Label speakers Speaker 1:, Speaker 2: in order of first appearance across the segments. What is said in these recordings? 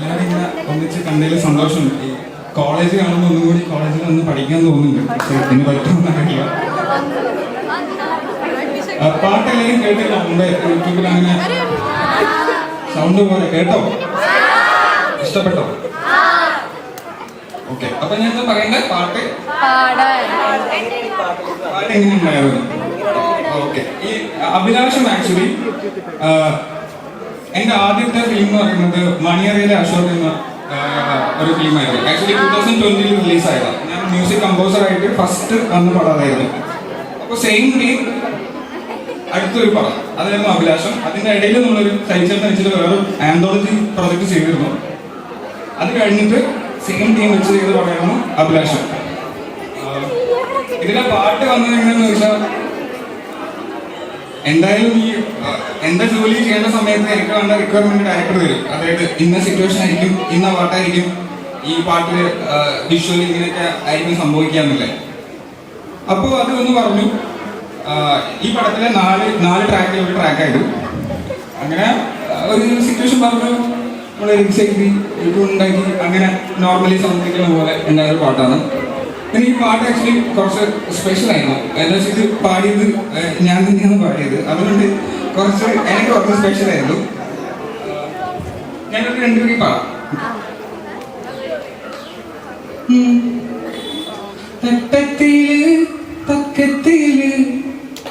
Speaker 1: എല്ലാവരും ഇങ്ങനെ ഒന്നിച്ച് കണ്ടതിൽ സന്തോഷമുണ്ട്. ഈ കോളേജ് കാണുമ്പോൾ ഒന്നും കൂടി കോളേജിൽ ഒന്ന് പഠിക്കാൻ തോന്നുന്നുണ്ട്. പക്ഷെ ഇനി പറ്റുമെന്ന് അറിയില്ല. ആ, പാട്ട് എല്ലാവരും കേട്ടില്ല. മുമ്പേ യൂട്യൂബിൽ അങ്ങനെ സൗണ്ട് പോലെ കേട്ടോ? ഇഷ്ടപ്പെട്ടോ? ഓക്കെ. അപ്പൊ ഞാൻ എന്താ പറയണ്ടേ? പാട്ട്? പാട്ട് എങ്ങനെയുണ്ടായിരുന്നു ഓക്കെ. ഈ അഭിലാഷം ആക്ച്വലി എന്റെ ആദ്യത്തെ ഫിലിം എന്ന് പറയുന്നത് മണിയറയിലെ അശോക് എന്ന ഒരു ഫിലിമായിരുന്നു ആക്ച്വലി ടൂ തൗസൻഡ് ട്വന്റിയിൽ റിലീസ് ആയതാണ്. ഞാൻ മ്യൂസിക് കമ്പോസർ ആയിട്ട് ഫസ്റ്റ് അന്ന് പടമായിരുന്നു അപ്പൊ സെയിം ഡേ അടുത്തൊരു പടം. അതായിരുന്നു അഭിലാഷം. അതിന്റെ ഇടയിൽ നമ്മളൊരു സൈച്ചേട്ടൻ വെച്ചിട്ട് വേറെ ആന്തോളജി പ്രൊജക്ട് ചെയ്തിരുന്നു. അത് കഴിഞ്ഞിട്ട് സെയിം ടീം വെച്ച് ചെയ്ത പടമായിരുന്നു അഭിലാഷം. ഇതിലെ പാട്ട് വന്നത് എങ്ങനെയാന്ന് വെച്ചാൽ എന്തായാലും ഈ എന്റെ ജോലി ചെയ്യേണ്ട സമയത്ത് എനിക്ക് വേണ്ട റിക്വയർമെന്റ് ഡയറക്ടർ തരും അതായത് ഇന്ന സിറ്റുവേഷൻ ആയിരിക്കും ഇന്ന പാട്ടായിരിക്കും ഈ പാട്ടിൽ വിഷ്വലി ഇങ്ങനെയൊക്കെ ആയിരിക്കും സംഭവിക്കാന്നില്ലേ അപ്പോൾ അത് ഒന്ന് പറഞ്ഞു ഈ പടത്തിലെ നാല് നാല് ട്രാക്കിൽ ഒരു ട്രാക്കായിരുന്നു അങ്ങനെ ഒരു സിറ്റുവേഷൻ പറഞ്ഞു നമ്മൾ ലിറിക്സ് എഴുതി ഉണ്ടാക്കി അങ്ങനെ നോർമലി സംഭവിക്കുന്ന പോലെ ഉണ്ടായ ഒരു പാട്ടാണ്. പിന്നെ ഈ പാട്ട് ആക്ച്വലി കുറച്ച് സ്പെഷ്യൽ ആയിരുന്നു. എന്താ വെച്ചാൽ ഇത് പാടിയത് ഞാൻ തന്നെയാണ് പാടിയത്. അതുകൊണ്ട് കുറച്ച് എനിക്ക് കുറച്ച് സ്പെഷ്യൽ ആയിരുന്നു. ഞാനൊരു രണ്ടുപേരും പാടാം. തട്ടത്തിൽ പക്കത്തിൽ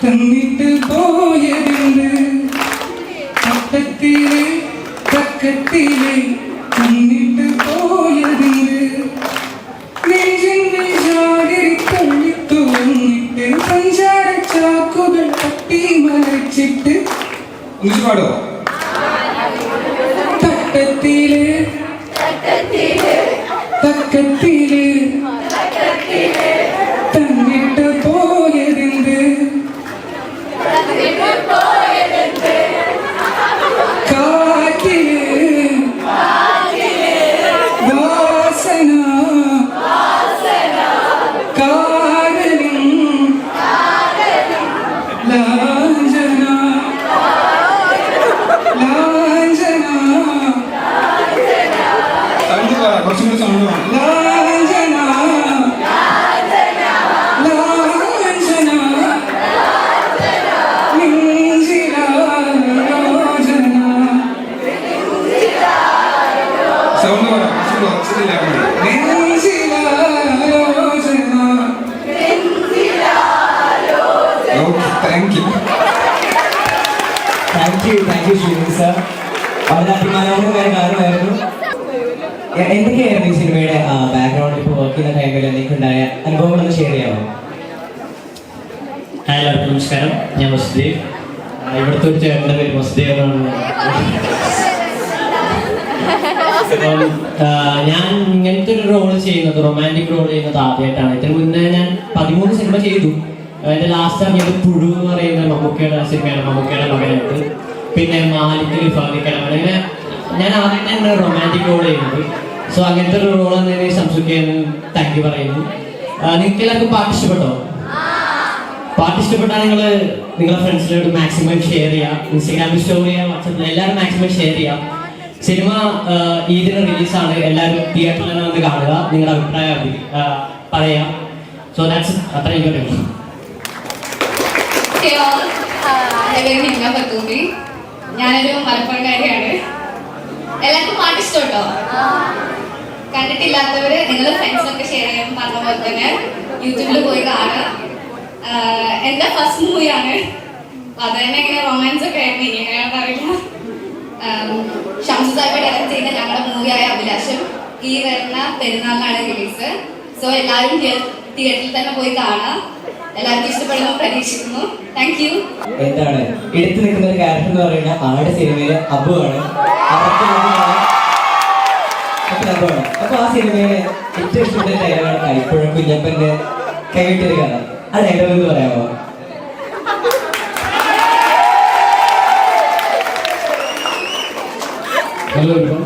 Speaker 1: തന്നിട്ട് പോയതുണ്ട്.
Speaker 2: തട്ടത്തിൽ പക്കത്തിൽ Tak, tak, it. അനുഭവങ്ങളൊന്ന് ഷെയർ ചെയ്യാമോ?
Speaker 3: ഹായ് എല്ലാവർക്കും നമസ്കാരം. ഞാൻ വസുദേവ്. ഇവിടുത്തെ ഒരു ചേട്ടന്റെ പേര് വസുദേവ് എന്നാണ്. ഞാൻ ഇങ്ങനത്തെ ഒരു റോൾ ചെയ്യുന്നത് റൊമാന്റിക് റോൾ ചെയ്യുന്നത് ആദ്യമായിട്ടാണ് ഇതിന് മുന്നേ ഞാൻ പതിമൂന്ന് സിനിമ ചെയ്തു. എന്റെ ലാസ്റ്റ് സമയത്ത് പുഴു എന്ന് പറയുന്ന മമ്മൂക്കയുടെ സിനിമയാണ് മമ്മൂക്കയുടെ മകനായിട്ട്. പിന്നെ മാലിക്കൽ ഫാദിക്കട അങ്ങനെ ഞാൻ ആദ്യമായിട്ടാണ് റൊമാന്റിക് റോൾ ചെയ്യുന്നത്. സോ അങ്ങനത്തെ ഒരു റോൾ എന്നതിന് സംസുഖിക്കാൻ താങ്ക് യു പറയുന്നു. നിങ്ങൾക്ക് എല്ലാവർക്കും പാട്ട് ഇഷ്ടപ്പെട്ടോ? പാട്ട് ഇഷ്ടപ്പെട്ടാൽ നിങ്ങൾ നിങ്ങളുടെ ഫ്രണ്ട്സിനോട് മാക്സിമം ഷെയർ ചെയ്യുക ഇൻസ്റ്റാഗ്രാമിൽ സ്റ്റോറി ചെയ്യുക വാട്സപ്പിൽ എല്ലാവരും മാക്സിമം ഷെയർ ചെയ്യുക സിനിമ ഈദിന് റിലീസാണ് എല്ലാവരും തിയേറ്ററിൽ വന്ന് കാണുക. നിങ്ങളുടെ അഭിപ്രായം പറയാം. സോ ദാറ്റ്സ് അത്രയും
Speaker 4: കാര്യം ഞാനൊരു മലപ്പുറംകാരിയാണ് എല്ലാവർക്കും പാട്ട് ഇഷ്ടപ്പെട്ടോ? കണ്ടിട്ടില്ലാത്തവര് നിങ്ങളുടെ ഫ്രണ്ട്സൊക്കെ ഷെയർ ചെയ്യാൻ പറഞ്ഞ പോലെ തന്നെ യൂട്യൂബിൽ പോയി കാണുക. എന്റെ ഫസ്റ്റ് മൂവിയാണ് അത് തന്നെ ഇങ്ങനെ റൊമാൻസ് ഒക്കെ ആയിരുന്നു. ഇനി എങ്ങനെയാണെന്ന് അറിയില്ല. ഷംസു സാഹിബ് ഡയറക്ട് ചെയ്ത ഞങ്ങളുടെ മൂവിയായ അഭിലാഷം ഈ വരുന്ന പെരുന്നാളിനാണ് റിലീസ് സോ എല്ലാവരും തിയേറ്ററിൽ തന്നെ പോയി കാണാം എല്ലാവർക്കും പ്രതീക്ഷിക്കുന്നു.
Speaker 2: എന്താണ്? എടുത്തു നിൽക്കുന്ന ഒരു ക്യാരക്ടർ എന്ന് പറയുന്ന ആടെ സിനിമയിലെ അബു ആണ് അബുവാണ് അപ്പൊ ആ സിനിമയിലെ ഏറ്റവും ഇഷ്ടപ്പെട്ട ഡയലോഗാണ് കൈപ്പുഴ കുഞ്ഞപ്പന്റെ കൈവിട്ടൊരു കഥ ആ ഡയലോഗ് എന്ന് പറയാമോ?
Speaker 5: ഹലോ ഹലോ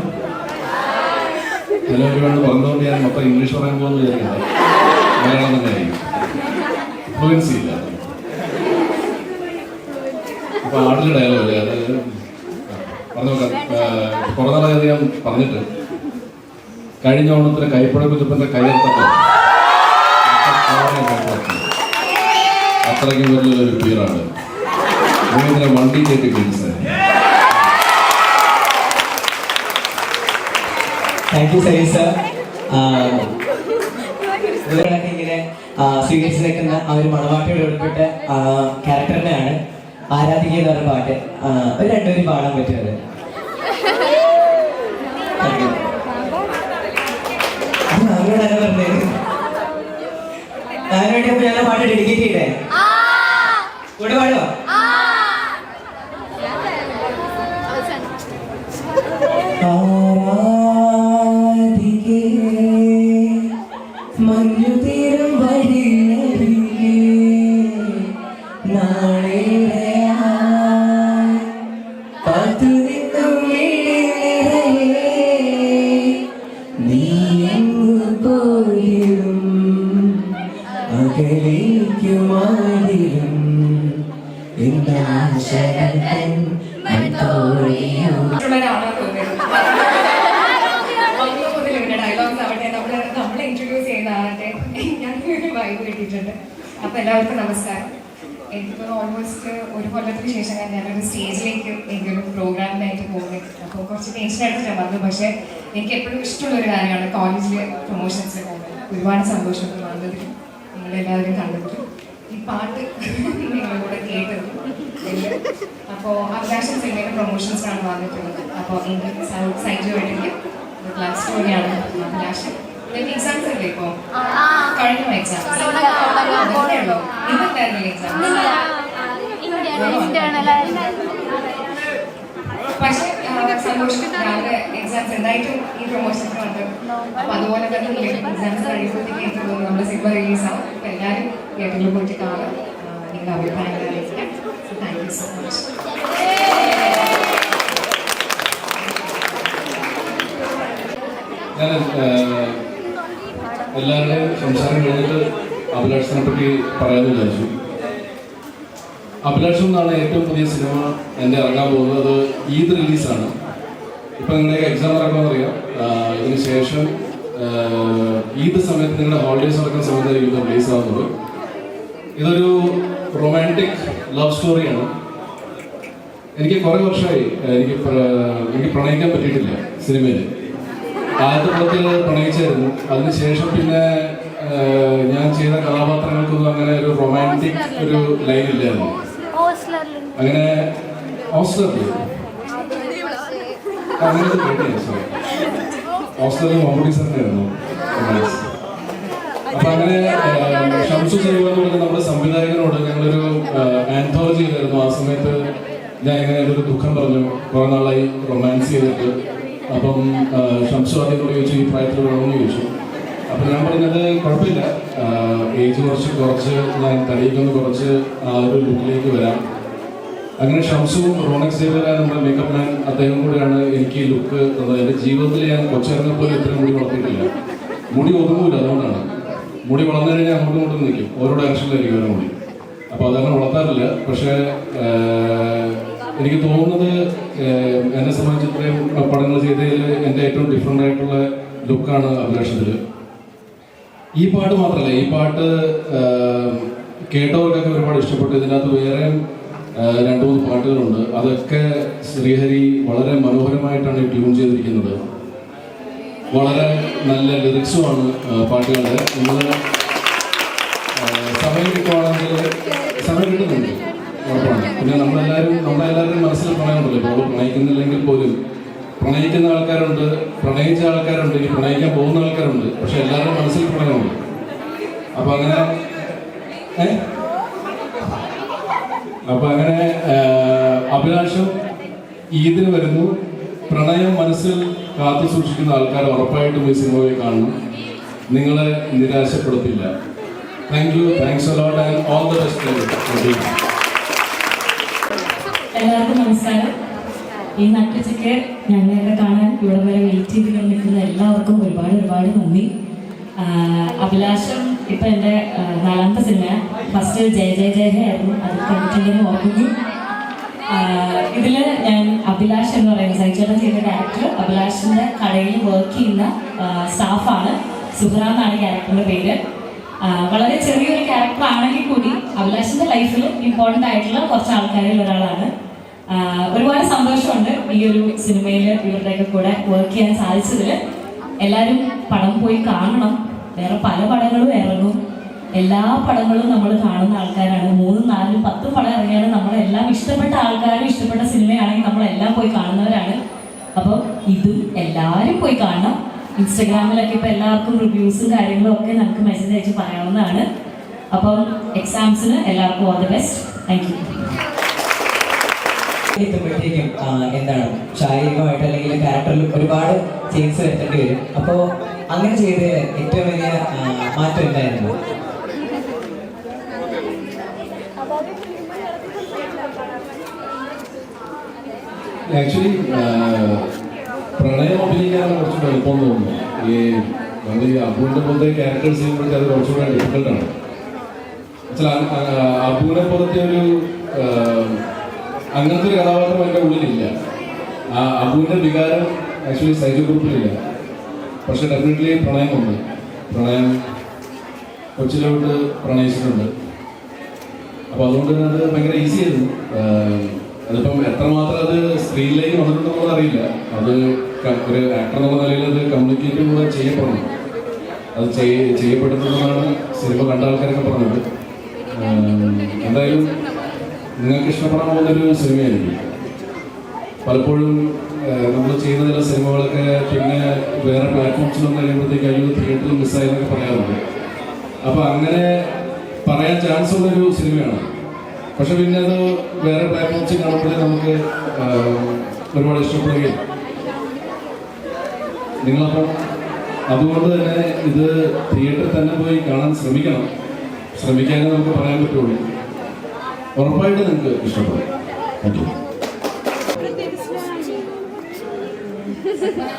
Speaker 5: എവരിവൺ പറഞ്ഞുകൊണ്ട് ഞാൻ മൊത്തം ഇംഗ്ലീഷ് പറയാൻ പോകുന്നു വിചാരിക്കുന്നത് മലയാളം തന്നെ ആയിരിക്കും. ഫ്ലുവൻസി ഇല്ല. അപ്പൊ ആടിന്റെ ഡയലോഗ് അല്ലേ? അതായത് പറഞ്ഞു നോക്കാം കുറേ നാളായത് ഞാൻ പറഞ്ഞിട്ട്. കഴിഞ്ഞ ഓണത്തിന് കൈപ്പഴ കുതിപ്പന്റെ കയ്യെത്തപ്പം അത്രയ്ക്കും വലിയൊരു പീറാണ്. ഇതിനെ വണ്ടി കയറ്റി കിഴിച്ചത്
Speaker 2: താങ്ക് യു സൈ സർ ഇങ്ങനെ സ്വീകരിച്ചു നിൽക്കുന്ന ആ ഒരു മണവാട്ടിയോട് ഉൾപ്പെട്ട ക്യാരക്ടറിനെയാണ് ആരാധിക്കുന്ന എന്ന് പാട്ട്. ഒരു രണ്ടുപേരും പാടാൻ പറ്റുന്നത് Thank you. അത് അവരോടാണ് പറഞ്ഞത് അതിനുവേണ്ടി അപ്പൊ ഞാൻ ആ പാട്ട് ഡെഡിക്കേറ്റ് ചെയ്തേ കൂടെ പാടുവോ?
Speaker 6: ഇൻട്രൊഡ്യൂസ് അപ്പൊ എല്ലാവർക്കും നമസ്കാരം എനിക്ക് ഓൾമോസ്റ്റ് ഒരു കൊല്ലത്തിന് ശേഷം ഞാനൊരു സ്റ്റേജിലേക്ക് എങ്കിലും പ്രോഗ്രാമിനായിട്ട് പോകുന്നത് അപ്പോൾ കുറച്ച് ടെൻഷനായിട്ട് വന്നു പക്ഷേ എനിക്ക് എപ്പോഴും ഇഷ്ടമുള്ള ഒരു കാര്യമാണ് കോളേജിൽ പ്രൊമോഷൻസിൽ പോകുന്നത് ഒരുപാട് സന്തോഷം വന്നതിൽ നിങ്ങളെല്ലാവരും കണ്ടതിലും ഈ പാട്ട് നിങ്ങളുടെ കേട്ടത്. അപ്പോൾ അഭിലാഷം സിനിമയുടെ പ്രൊമോഷൻസാണ് വന്നിട്ടുള്ളത്. അപ്പോൾ എനിക്ക് സൈജുമായിട്ടെങ്കിൽ ക്ലാസ് സ്റ്റോറിയാണ് അഭിലാഷൻ നിങ്ങൾക്ക് എക്സാംസ് അല്ലേ ഇപ്പോൾ കഴിഞ്ഞു എക്സാംസ് ഉള്ളൂ? ഇന്നുണ്ടായിരുന്നില്ല എക്സാംസ് പക്ഷേ രാവിലെ എക്സാംസ് എന്തായിട്ടും ഈ പ്രൊമോഷൻസ് ഉണ്ട് അതുപോലെ തന്നെ എക്സാംസ് കഴിയുമ്പോഴത്തേക്ക് എനിക്ക് തോന്നുന്നു നമ്മുടെ സിനിമ റിലീസ് ആവും. എല്ലാരും എല്ലാവരും തിയേറ്ററിൽ പോയിട്ട് കാണാം ആ, നിങ്ങളുടെ അഭിപ്രായങ്ങൾ അറിയിക്കാം താങ്ക് യു സോ മച്ച്
Speaker 5: ഞാൻ എല്ലാവരുടെയും സംസാരം കഴിഞ്ഞിട്ട് അഭിലാഷിനെ പറ്റി പറയാമെന്ന് വിചാരിച്ചു. അഭിലാഷം എന്നാണ് ഏറ്റവും പുതിയ സിനിമ എന്റെ ഇറങ്ങാൻ പോകുന്നത്. ഈദ് റിലീസാണ്. ഇപ്പം നിങ്ങളുടെ എക്സാം നടക്കുമെന്ന് അറിയാം. ആഹ്, ഇതിന് ശേഷം ആഹ്, ഈദ് സമയത്ത് നിങ്ങളുടെ ഹോളിഡേസ് നടക്കുന്ന സമയത്തായിരിക്കും റിലീസ് ആവുന്നത്. ഇതൊരു റൊമാന്റിക് ലവ് സ്റ്റോറിയാണ് എനിക്ക് കുറെ വർഷമായി എനിക്ക് എനിക്ക് പ്രണയിക്കാൻ പറ്റിയിട്ടില്ല സിനിമയിൽ. ആദ്യത്തെ പടത്തിൽ പ്രണയിച്ചായിരുന്നു. അതിനുശേഷം പിന്നെ ഞാൻ ചെയ്ത കഥാപാത്രങ്ങൾക്കൊന്നും അങ്ങനെ ഒരു റൊമാന്റിക് ഒരു ലൈൻ ഇല്ലായിരുന്നു. അങ്ങനെ ഓസ്ലറിൽ അങ്ങനെ കേട്ടില്ല സോറി ഓസ്ലറിൽ മമ്മൂട്ടി സാറിനായിരുന്നു. അപ്പൊ അങ്ങനെ ഷംസു ചെയ്യുക എന്ന് പറഞ്ഞ നമ്മുടെ സംവിധായകനോട് ഞങ്ങളൊരു ആന്തോളജി ചെയ്തായിരുന്നു. ആ സമയത്ത് ഞാൻ ഇങ്ങനെ എന്റെ ഒരു ദുഃഖം പറഞ്ഞു. കുറെ നാളായി റൊമാൻസ് ചെയ്തിട്ട്. അപ്പം ഷംസു കൂടി ചോദിച്ചു ഈ പ്രായത്തിൽ വേണമെന്ന് ചോദിച്ചു. അപ്പൊ ഞാൻ പറഞ്ഞത് കുഴപ്പമില്ല. ഏജ് കുറച്ച് കുറച്ച് ഞാൻ തടിയിക്കൊന്ന് കുറച്ച് ആ ഒരു ലുക്കിലേക്ക് വരാം. അങ്ങനെ ഷംസും റോണക്സ് സേവര നമ്മുടെ മേക്കപ്പ് മാൻ അദ്ദേഹം കൂടെയാണ് എനിക്ക് ഈ ലുക്ക് തന്നത്. എന്റെ ജീവിതത്തിൽ ഞാൻ കൊച്ചിറങ്ങെ പോലും ഇത്രയും മുടി വളർത്തിയിട്ടില്ല. മുടി ഒതുങ്ങൂല അതുകൊണ്ടാണ്. മുടി വളർന്നു കഴിഞ്ഞാൽ അങ്ങോട്ടും ഇങ്ങോട്ടും നിൽക്കും. ഓരോ ഡയറക്ഷനിലായിരിക്കും ഓരോ മുടി. അപ്പോൾ അതങ്ങനെ വളർത്താറില്ല. പക്ഷേ എനിക്ക് തോന്നുന്നത് എന്നെ സംബന്ധിച്ച് ഇത്രയും പടങ്ങൾ ചെയ്തതിൽ എന്റെ ഏറ്റവും ഡിഫറെന്റ് ആയിട്ടുള്ള ലുക്കാണ് അഭിലാഷത്തിൽ. ഈ പാട്ട് മാത്രമല്ല ഈ പാട്ട് കേട്ടവർക്കൊക്കെ ഒരുപാട് ഇഷ്ടപ്പെട്ടു. ഇതിനകത്ത് വേറെ ആഹ്, രണ്ട് മൂന്ന് പാട്ടുകളുണ്ട്. അതൊക്കെ ശ്രീഹരി വളരെ മനോഹരമായിട്ടാണ് ട്യൂൺ ചെയ്തിരിക്കുന്നത്. വളരെ നല്ല ലിറിക്സുമാണ് പാട്ടുകളുടെ. നിങ്ങൾ സമയം കിട്ടുവാണെങ്കിൽ സമയം കിട്ടുന്നുണ്ട്. ഉറപ്പാണ്. പിന്നെ നമ്മളെല്ലാവരും നമ്മളെല്ലാവരും മനസ്സിൽ പ്രണയമുണ്ടല്ലോ. ഇപ്പോൾ പ്രണയിക്കുന്നില്ലെങ്കിൽ പോലും പ്രണയിക്കുന്ന ആൾക്കാരുണ്ട് പ്രണയിച്ച ആൾക്കാരുണ്ട് ഇനി പ്രണയിക്കാൻ പോകുന്ന ആൾക്കാരുണ്ട്. പക്ഷെ എല്ലാവരുടെയും മനസ്സിൽ പ്രണയമുണ്ട്. അപ്പൊ അങ്ങനെ അപ്പൊ അങ്ങനെ അഭിലാഷം ഈദിന് വരുന്നു. പ്രണയം മനസ്സിൽ കാത്തു സൂക്ഷിക്കുന്ന ആൾക്കാർ ഉറപ്പായിട്ടും ഈ സിനിമയെ കാണണം. നിങ്ങളെ നിരാശപ്പെടുത്തില്ല. Thank you thanks a lot and all the best
Speaker 7: എല്ലാവർക്കും നമസ്കാരം. ഈ നട്ടുച്ചയ്ക്ക് ഞങ്ങളെ കാണാൻ ഇവിടെ വരെ വെയിറ്റ് ചെയ്ത് നിൽക്കുന്ന എല്ലാവർക്കും ഒരുപാട് ഒരുപാട് നന്ദി. അഭിലാഷം ഇപ്പൊ എന്റെ നാലാമത്തെ സിനിമ. ഫസ്റ്റ് ജയ ജയ ജയ ആയിരുന്നു. അത് കണ്ടിട്ടുണ്ടെന്ന് ഓർക്കുന്നു ഇതിൽ ഞാൻ അഭിലാഷ് എന്ന് പറയുന്ന സൈചേട്ടൻ ചെയ്ത ക്യാരക്ടർ അഭിലാഷിന്റെ കടയിൽ വർക്ക് ചെയ്യുന്ന സ്റ്റാഫാണ് സുഹ്ര എന്നാണ് ക്യാരക്ടറിന്റെ പേര്. വളരെ ചെറിയൊരു ക്യാരക്ടർ ആണെങ്കിൽ കൂടി അഭിലാഷിന്റെ ലൈഫിൽ ഇമ്പോർട്ടന്റ് ആയിട്ടുള്ള കുറച്ച് ആൾക്കാരിൽ ഒരാളാണ്. ഒരുപാട് സന്തോഷമുണ്ട് ഈ ഒരു സിനിമയിൽ ഇവരുടെയൊക്കെ കൂടെ വർക്ക് ചെയ്യാൻ സാധിച്ചതിൽ എല്ലാവരും പടം പോയി കാണണം. വേറെ പല പടങ്ങളും ഇറങ്ങും. എല്ലാ പടങ്ങളും നമ്മൾ കാണുന്ന ആൾക്കാരാണ്. മൂന്നും നാലും പത്തും പടം ഇറങ്ങിയാലും നമ്മളെല്ലാം ഇഷ്ടപ്പെട്ട ആൾക്കാരും ഇഷ്ടപ്പെട്ട സിനിമയാണെങ്കിൽ നമ്മളെല്ലാം പോയി കാണുന്നവരാണ്. അപ്പോൾ ഇതും എല്ലാവരും പോയി കാണണം. ഇൻസ്റ്റഗ്രാമിലൊക്കെ ഇപ്പോൾ എല്ലാവർക്കും റിവ്യൂസും കാര്യങ്ങളും ഒക്കെ നമുക്ക് മെസ്സേജ് അയച്ച് പറയാവുന്നതാണ്. അപ്പം എക്സാംസിന് എല്ലാവർക്കും all the best thank you
Speaker 2: എന്താണ് ശാരീരികമായിട്ട് അല്ലെങ്കിൽ ക്യാരക്ടറിൽ ഒരുപാട് ചേഞ്ച് വരുത്തേണ്ടി വരും. അപ്പോൾ അങ്ങനെ ചെയ്ത് ഏറ്റവും വലിയ മാറ്റം എന്തായിരുന്നു?
Speaker 5: ആക്ച്വലി പ്രണയം അഭിനയിക്കാനാണ് കുറച്ചുകൂടെ എളുപ്പം തോന്നുന്നു. ഈ നമ്മൾ ഈ അബുവിന്റെ പോലത്തെ ക്യാരക്ടേഴ്സ് ചെയ്യുമ്പോഴേക്ക് അത് കുറച്ചുകൂടെ ഡിഫിക്കൽട്ടാണ് അബുവിനെ പോലത്തെ ഒരു അങ്ങനത്തെ ഒരു കഥാപാത്രം എന്റെ ഉള്ളിലില്ല. ആ അബുവിന്റെ വികാരം ആക്ച്വലി സൈജ് ഗ്രൂപ്പിലില്ല പക്ഷെ ഡെഫിനറ്റ്ലി പ്രണയമുണ്ട് പ്രണയം കൊച്ചിലോട്ട് പ്രണയിച്ചിട്ടുണ്ട്. അപ്പോൾ അതുകൊണ്ട് തന്നെ അത് ഭയങ്കര ഈസി ആയിരുന്നു. ആഹ് അതിപ്പം എത്രമാത്രം അത് സ്ക്രീനിലേക്ക് വന്നിട്ടുണ്ടെന്ന് അറിയില്ല. അത് ഒരു ആക്ടർ എന്നുള്ള നിലയിൽ അത് കമ്മ്യൂണിക്കേറ്റ് കൂടെ ചെയ്യപ്പെടണം അത് ചെയ്യ- ചെയ്യപ്പെടുന്നതെന്നാണ് സിനിമ കണ്ട ആൾക്കാരൊക്കെ പറഞ്ഞത്. എന്തായാലും നിങ്ങൾക്ക് ഇഷ്ടപ്പെടാൻ പോകുന്നൊരു സിനിമയായിരിക്കും. പലപ്പോഴും നമ്മൾ ചെയ്യുന്ന ചില സിനിമകളൊക്കെ പിന്നെ വേറെ പ്ലാറ്റ്ഫോംസിൽ വന്ന് കഴിയുമ്പോഴത്തേക്ക് അയ്യോ തിയേറ്ററിൽ മിസ്സായെന്നൊക്കെ പറയാറുണ്ട്. അപ്പോൾ അങ്ങനെ പറയാൻ ചാൻസ് ഉള്ളൊരു സിനിമയാണ്. പക്ഷെ പിന്നെ അത് വേറെ പ്ലാറ്റ്ഫോംസിൽ കാണുമ്പോഴേ നമുക്ക് ഒരുപാട് ഇഷ്ടപ്പെടുകയും നിങ്ങളപ്പം അതുകൊണ്ട് തന്നെ ഇത് തിയേറ്ററിൽ തന്നെ പോയി കാണാൻ ശ്രമിക്കണം. ശ്രമിക്കാനേ നമുക്ക് പറയാൻ പറ്റുള്ളൂ. ഉറപ്പായിട്ട് നിങ്ങൾക്ക് ഇഷ്ടപ്പെടും. യു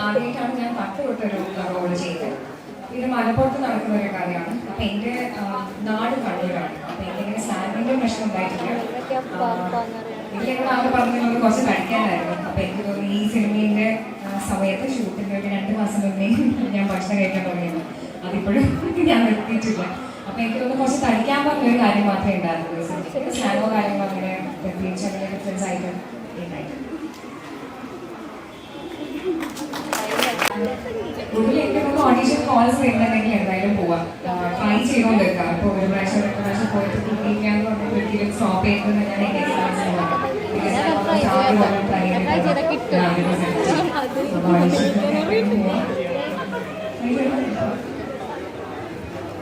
Speaker 6: ആദ്യമായിട്ടാണ് ഞാൻ പത്ത് തൊട്ടൊരു റോൾ ചെയ്തത്. ഇത് മലപ്പുറത്ത് നടക്കുന്ന ഒരു കാര്യമാണ് അപ്പൊ എന്റെ നാട് കണ്ണൂരാണ്. പ്രശ്നം ഉണ്ടായിട്ടില്ല എനിക്ക് ആൾ പറഞ്ഞത് കുറച്ച് കഴിക്കാനായിരുന്നു അപ്പൊ എനിക്ക് തോന്നി ഈ സിനിമയുടെ ആ, സമയത്ത് ഷൂട്ടിന്റെ ഒരു രണ്ട് മാസം മുന്നേ ഞാൻ ഭക്ഷണം കഴിക്കാൻ തുടങ്ങിയത് അതിപ്പോഴും ഞാൻ നിർത്തിയിട്ടില്ല. അപ്പൊ എനിക്ക് തോന്നുന്നു കുറച്ച് കഴിക്കാൻ പറഞ്ഞ ഒരു കാര്യം മാത്രമേ ഉണ്ടായിരുന്നുള്ളൂ സ്നാനോ കാര്യങ്ങളോ അങ്ങനെ പ്രത്യേകിച്ച് അങ്ങനെ ഡിഫറൻസ് ആയിട്ട് ഉണ്ടായിട്ടില്ല. കോൾസ് ഞാൻ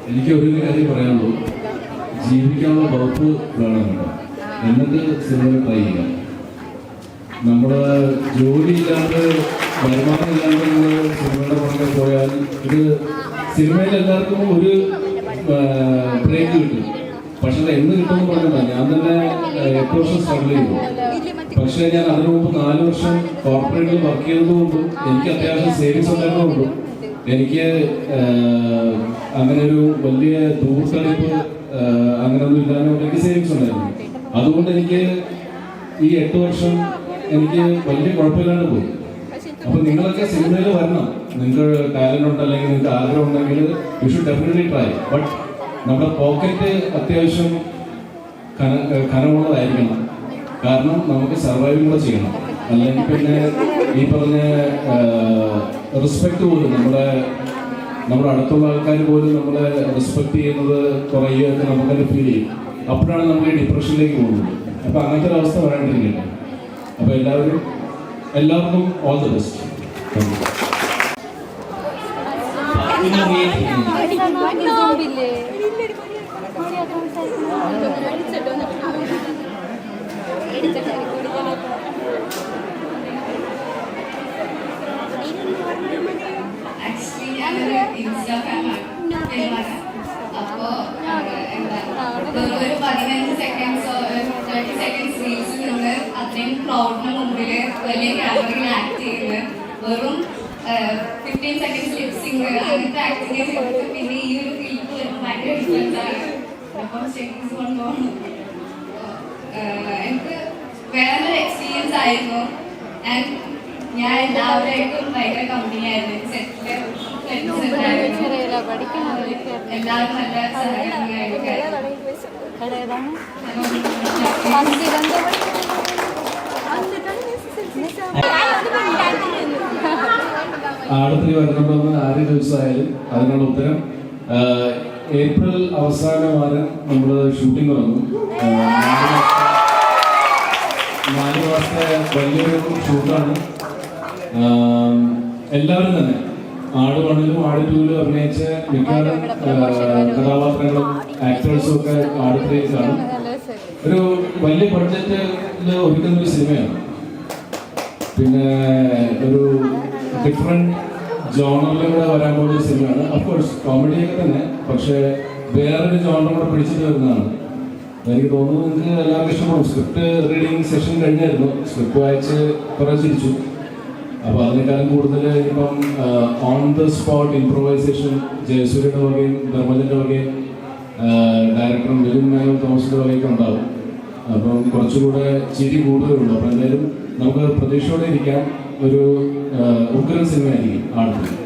Speaker 5: എനിക്ക് ഒരു കാര്യം പറയാനുള്ളൂ. ജീവിക്കാനുള്ള വകുപ്പ് വേണമെന്നുണ്ട് എന്നിട്ട് സിനിമ ട്രൈ ചെയ്യാം നമ്മുടെ ജോലിയില്ലാണ്ട് വരുമാനമില്ലാണ്ട് സിനിമയുടെ പുറകെ പോയാൽ ഇത് സിനിമയിൽ എല്ലാവർക്കും ഒരു ബ്രേക്ക് കിട്ടും. പക്ഷെ അത് എന്ന് കിട്ടുമെന്ന് പറഞ്ഞില്ല ഞാൻ തന്നെ എട്ട് വർഷം സ്ട്രഗിൾ ചെയ്തു. പക്ഷേ ഞാൻ അതിനു മുമ്പ് നാല് വർഷം കോർപ്പറേറ്റിൽ വർക്ക് ചെയ്തതുകൊണ്ടും എനിക്ക് അത്യാവശ്യം സേവിങ്സ് ഉണ്ടായിരുന്നതുകൊണ്ടും എനിക്ക് അങ്ങനെ ഒരു വലിയ ദൂർത്തളിപ്പ് അങ്ങനെയൊന്നും ഇല്ലാതെ എനിക്ക് സേവിങ്സ് ഉണ്ടായിരുന്നു. അതുകൊണ്ട് എനിക്ക് ഈ എട്ട് വർഷം എനിക്ക് വലിയ കുഴപ്പമില്ലാണ്ട് പോയി. അപ്പൊ നിങ്ങളൊക്കെ സിനിമയിൽ വരണം. നിങ്ങൾക്ക് ടാലന്റ് ഉണ്ട് അല്ലെങ്കിൽ നിങ്ങൾക്ക് ആഗ്രഹം ഉണ്ടെങ്കിൽ you should definitely try but നമ്മുടെ പോക്കറ്റ് അത്യാവശ്യം കന കനമുള്ളതായിരിക്കണം. കാരണം നമുക്ക് സർവൈവ് കൂടെ ചെയ്യണം. അല്ലെങ്കിൽ പിന്നെ ഈ പറഞ്ഞ റെസ്പെക്ട് പോലും നമ്മുടെ നമ്മുടെ അടുത്തുള്ള ആൾക്കാർ പോലും നമ്മളെ റെസ്പെക്ട് ചെയ്യുന്നത് കുറയുകയൊക്കെ നമുക്കത് ഫീൽ ചെയ്യും. അപ്പോഴാണ് നമ്മൾ ഈ ഡിപ്രഷനിലേക്ക് പോകുന്നത്. അപ്പം അങ്ങനത്തെ ഒരു അവസ്ഥ അപ്പോൾ എല്ലാവരും എല്ലാവർക്കും ഓൾ ദി ബെസ്റ്റ്
Speaker 2: നിങ്ങൾ
Speaker 4: അപ്പോ ഒരു പതിനഞ്ച് സെക്കൻഡ്സോ തേർട്ടി സെക്കൻഡ്സ് റീൽസിൽ നിന്ന് അത്രയും ക്രൗഡിന് മുമ്പിൽ വലിയ ക്യാമറയിൽ ആക്ട് ചെയ്യുന്നത് വെറും ഫിഫ്റ്റീൻ സെക്കൻഡ്സ് ലിപ്സിങ് അങ്ങനത്തെ ആക്ടിങ് ചെയ്തിട്ട് പിന്നെ ഈ ഒരു ഫീൽഡ് വരുമ്പോൾ ഭയങ്കര ഡിഫറൻസ് ആണ് അപ്പം ശരിക്കും കൊണ്ടുപോകണം എനിക്ക് വേറൊരു എക്സ്പീരിയൻസ് ആയിരുന്നു. ആൻഡ് ഞാൻ എല്ലാവരേക്കും ഭയങ്കര കമ്പനി ആയിരുന്നു. ഉണ്ടായിരുന്നു. എല്ലാവരും നല്ല സഹകരണമായിരുന്നു
Speaker 5: ആടത്തിൽ വരണമെന്ന് ആര് ദിവസമായാലും അതിനുള്ള ഉത്തരം ഏപ്രിൽ അവസാന വാരം നമ്മൾ ഷൂട്ടിംഗ് തുടങ്ങും നാല് മാസത്തെ വലിയൊരു ഷൂട്ടാണ് എല്ലാവരും തന്നെ ആട് വണ്ണിലും ആട് അഭിനയിച്ച മിക്കവാറും കഥാപാത്രങ്ങളും ആക്ടേഴ്സും ഒക്കെ ആട് കാണും ഒരു വലിയ ബഡ്ജറ്റിൽ ഒരുക്കുന്ന ഒരു സിനിമയാണ് പിന്നെ ഒരു ഡിഫറെന്റ് ജോണറിലൂടെ വരാൻ പോകുന്ന സിനിമയാണ് അഫ്കോഴ്സ് കോമഡിയൊക്കെ തന്നെ പക്ഷേ വേറൊരു ജോണർ കൂടെ പിടിച്ചിട്ട് വരുന്നതാണ്. എനിക്ക് തോന്നുന്നു നിങ്ങൾക്ക് എല്ലാവർക്കും ഇഷ്ടപ്പെടും. സ്ക്രിപ്റ്റ് റീഡിങ് സെഷൻ കഴിഞ്ഞായിരുന്നു. സ്ക്രിപ്റ്റ് വായിച്ച് കുറേ ചിരിച്ചു. അപ്പോൾ അതിനേക്കാളും കൂടുതൽ ഇപ്പം ഓൺ ദ സ്പോട്ട് ഇംപ്രൂവൈസേഷൻ ജയസൂര്യയുടെ വകയും ധർമ്മജന്റെ വകയും ഡയറക്ടറും മിലിൻ മേനോൻ തോമസിന്റെ വകയൊക്കെ ഉണ്ടാവും. അപ്പം കുറച്ചുകൂടെ ചിരി കൂടുതലുള്ളൂ അപ്പം എന്തായാലും നമുക്ക് പ്രതീക്ഷയോടെ ഇരിക്കാൻ ഒരു ഉഗ്രൻ സിനിമയായിരിക്കും ആടുന്നത്